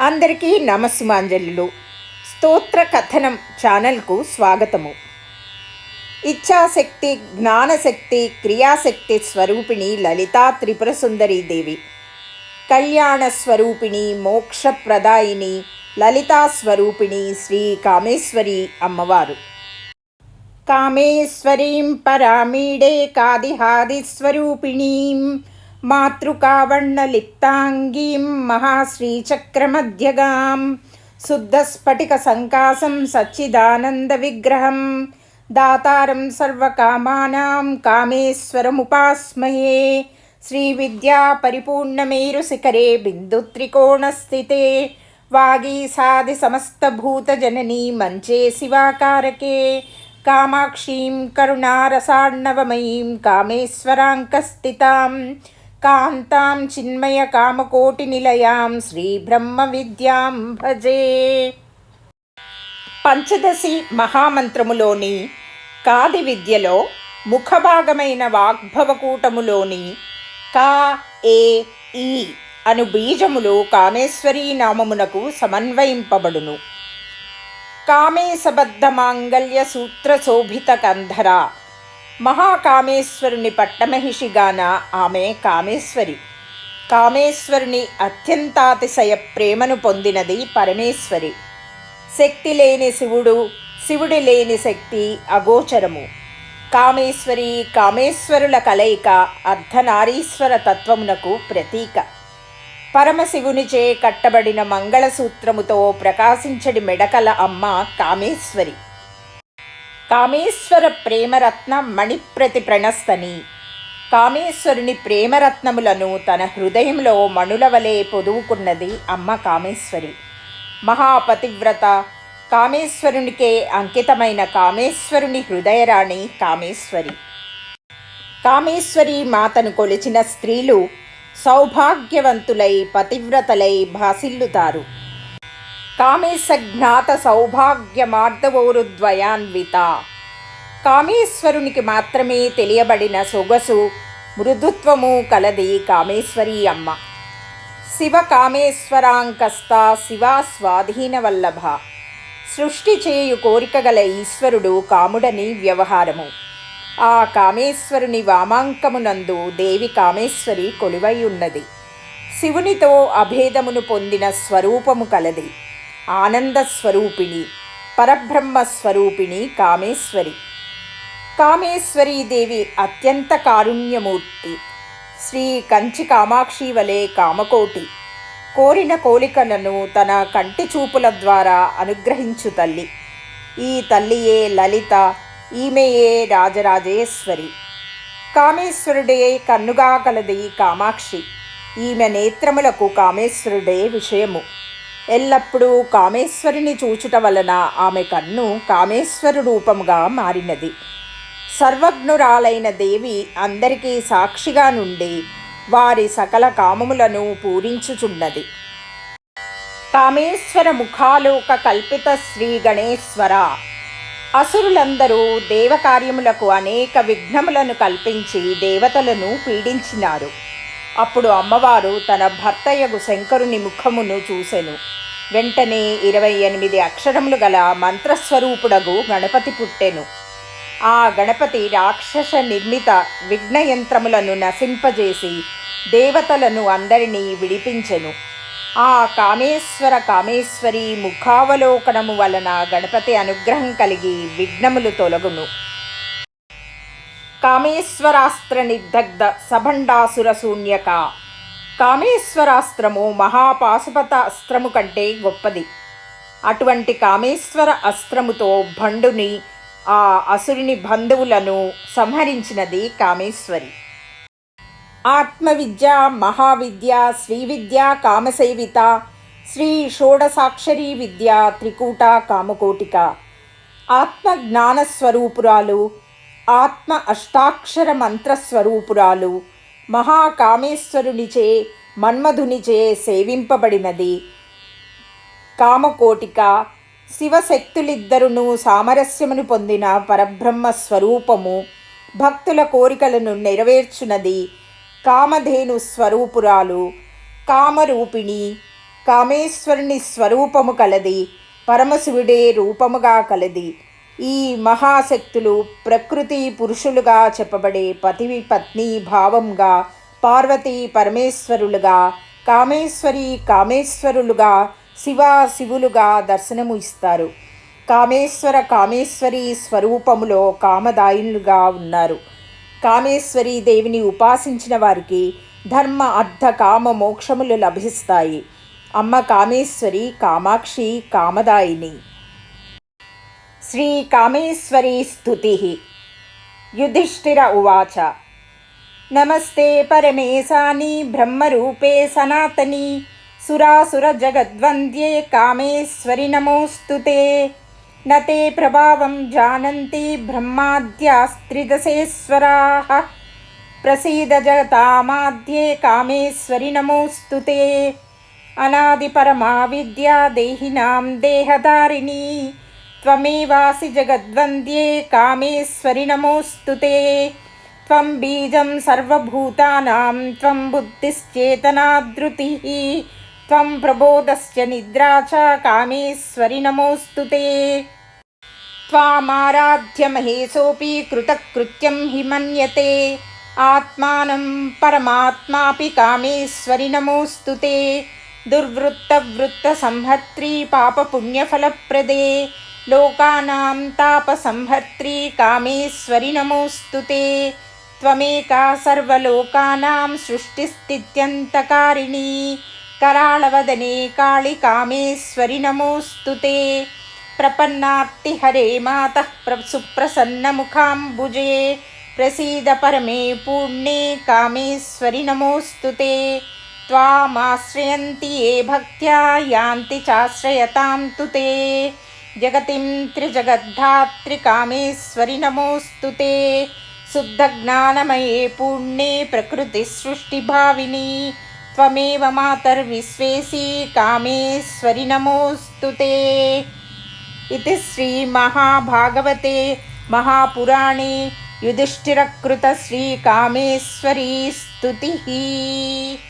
అందరికీ నమస్సుమాంజలులు. స్తోత్ర కథనం ఛానల్కు స్వాగతము. ఇచ్ఛాశక్తి జ్ఞానశక్తి క్రియాశక్తి స్వరూపిణి లలితా త్రిపుర సుందరీ దేవి. కళ్యాణ స్వరూపిణి మోక్షప్రదాయిని లలితా స్వరూపిణి శ్రీ కామేశ్వరి అమ్మవారు. కామేశ్వరీం పరామీడే కాదిహాది స్వరూపిణీం మహాశ్రీచక్రమధ్యగాం శుద్ధస్ఫటికసంకాసం సచ్చిదానందవిగ్రహం దాతారం సర్వకామానాం కామేశ్వరముపాస్మహే శ్రీవిద్యా పరిపూర్ణమేరుశిఖరే బిందుత్రికోణస్థితే. వాగీసాది సమస్తభూతజననీ మంచే శివాకారకే. కామాక్షీం కరుణారసార్ణవమయీం కామేశ్వరాంకస్థితాం. కాంతాం చిన్మయ కామకోటి నిలయాం శ్రీ బ్రహ్మ విద్యాం భజే పంచదశి మహామంత్రములోని కాది విద్యలో ముఖభాగమైన వాగ్భవకూటములోని కా ఏ ఈ అను బీజములు కామేశ్వరీ నామమునకు సమన్వయింపబడును. కామేశబద్ధ మాంగల్య సూత్ర శోభిత కంధర మహాకామేశ్వరుని పట్టమహిషిగాన ఆమె కామేశ్వరి. కామేశ్వరుని అత్యంతాతిశయ ప్రేమను పొందినది పరమేశ్వరి. శక్తి లేని శివుడు శివుడి లేని శక్తి అగోచరము. కామేశ్వరి కామేశ్వరుల కలయిక అర్ధనారీశ్వర తత్వమునకు ప్రతీక. పరమశివునిచే కట్టబడిన మంగళసూత్రముతో ప్రకాశించడి మెడకల అమ్మ కామేశ్వరి. కామేశ్వర ప్రేమరత్న మణిప్రతి ప్రణస్తని కామేశ్వరుని ప్రేమరత్నములను తన హృదయంలో మణుల వలె పొదువుకున్నది అమ్మ కామేశ్వరి. మహాపతివ్రత కామేశ్వరునికే అంకితమైన కామేశ్వరుని హృదయరాణి కామేశ్వరి. కామేశ్వరి మాతను కొలిచిన స్త్రీలు సౌభాగ్యవంతులై పతివ్రతలై భాసిల్లుతారు. కామేశజ్ఞాత సౌభాగ్యమార్దవోరుద్వయాన్విత కామేశ్వరునికి మాత్రమే తెలియబడిన సొగసు మృదుత్వము కలది కామేశ్వరి అమ్మ. శివ కామేశ్వరాంకస్త శివా స్వాధీన వల్లభ సృష్టి చేయు కోరిక గల ఈశ్వరుడు కాముడని వ్యవహారము. ఆ కామేశ్వరుని వామాంకమునందు దేవి కామేశ్వరి కొలువై ఉన్నది. శివునితో అభేదమును పొందిన స్వరూపము కలది. ఆనంద స్వరూపిణి పరబ్రహ్మ స్వరూపిణి కామేశ్వరి. కామేశ్వరీదేవి అత్యంత కారుణ్యమూర్తి. శ్రీ కంచి కామాక్షి వలె కామకోటి. కోరిన కోలికలను తన కంటి చూపుల ద్వారా అనుగ్రహించు తల్లి. ఈ తల్లియే లలిత ఈమెయే రాజరాజేశ్వరి. కామేశ్వరుడే కన్నుగా కలది కామాక్షి. ఈమె నేత్రములకు కామేశ్వరుడే విషయము. ఎల్లప్పుడూ కామేశ్వరిని చూచుట వలన ఆమె కన్ను కామేశ్వర రూపముగా మారినది. సర్వజ్ఞురాలైన దేవి అందరికీ సాక్షిగా నుండి వారి సకల కామములను పూరించుచున్నది. కామేశ్వర ముఖాలోక కల్పిత శ్రీ గణేశ్వర. అసురులందరూ దేవకార్యములకు అనేక విఘ్నములను కల్పించి దేవతలను పీడించినారు. అప్పుడు అమ్మవారు తన భర్తయగు శంకరుని ముఖమును చూసెను. వెంటనే ఇరవై ఎనిమిది అక్షరములు గల మంత్రస్వరూపుడగు గణపతి పుట్టెను. ఆ గణపతి రాక్షస నిర్మిత విఘ్నయంత్రములను నశింపజేసి దేవతలను అందరినీ విడిపించెను. ఆ కామేశ్వర కామేశ్వరి ముఖావలోకనము వలన గణపతి అనుగ్రహం కలిగి విఘ్నములు తొలగును. కామేశ్వరాస్త్ర నిర్దగ్ధ సభండాసుర శూన్యక కామేశ్వరాస్త్రము మహాపాశుపత అస్త్రము కంటే గొప్పది. అటువంటి కామేశ్వర అస్త్రముతో భండుని ఆ అసురుని బంధువులను సంహరించినది కామేశ్వరి. ఆత్మవిద్య మహావిద్య శ్రీవిద్య కామసేవిత శ్రీ షోడసాక్షరీ విద్య త్రికూట కామకోటిక. ఆత్మ జ్ఞానస్వరూపురాలు ఆత్మ అష్టాక్షర మంత్రస్వరూపురాలు మహాకామేశ్వరునిచే మన్మధునిచే సేవింపబడినది. కామకోటిక శివశక్తులిద్దరును సామరస్యమును పొందిన పరబ్రహ్మ స్వరూపము భక్తుల కోరికలను నెరవేర్చునది. కామధేను స్వరూపురాలు కామరూపిణి కామేశ్వరుని స్వరూపము కలది పరమశివుడే రూపముగా కలది. ఈ మహాశక్తులు ప్రకృతి పురుషులుగా చెప్పబడే పతివి పత్ని భావంగా పార్వతి పరమేశ్వరులుగా కామేశ్వరి కామేశ్వరులుగా శివ శివులుగా దర్శనము ఇస్తారు. కామేశ్వర కామేశ్వరి స్వరూపములో కామదాయులుగా ఉన్నారు. కామేశ్వరి దేవిని ఉపాసించిన వారికి ధర్మ అర్థ కామ మోక్షములు లభిస్తాయి. అమ్మ కామేశ్వరి కామాక్షి కామదాయిని. श्री कामेश्वरी स्तुति। युधिष्ठि उवाच। नमस्ते परमेशानी, ब्रह्मरूपे सनातनी, सुरासुरजगद्वन्द्ये कामेश्वरि नमोऽस्तु ते। न ते प्रभावं जानन्ति ब्रह्माद्यास्त्रिदशेश्वराः। प्रसीद जगतामाद्ये कामेश्वरि नमोऽस्तु ते। अनादिपरमा विद्या देहिनां देहधारिणी। त्वमेवासि जगद्वन्द्ये कामेश्वरि नमोऽस्तु ते त्वं बीजं सर्वभूतानां त्वं बुद्धिश्चेतनाधृतिः त्वं प्रबोधश्च निद्रा च कामेश्वरि नमोऽस्तु ते त्वामाराध्य महेशोऽपि कृतकृत्यं हि मन्यते आत्मानं परमात्मापि कामेश्वरि नमोऽस्तु ते दुर्वृत्तवृत्तसंहर्त्री पापपुण्यफलप्रदे लोकानां तापसंहर्त्री कामेश्वरि नमोऽस्तु ते त्वमेका सर्वलोकानां सृष्टिस्थित्यन्तकारिणी कराळवदने काळि कामेश्वरि नमोऽस्तु ते प्रपन्नार्तिहरे मातः प्र सुप्रसन्नमुखाम्बुजे प्रसीद परमे पूर्णे कामेश्वरि नमोऽस्तु ते त्वामाश्रयन्ति ये भक्त्या यान्ति चाश्रयतां तु ते जगतिं त्रिजगद्धात्रिकामेश्वरि नमोऽस्तु ते। शुद्धज्ञानमये पूर्णे प्रकृतिसृष्टिभाविनी। त्वमेव मातर्विश्वेशी कामेश्वरि नमोऽस्तु ते। इति श्रीमहाभागवते महापुराणे युधिष्ठिरकृतश्रीकामेश्वरी स्तुतिः।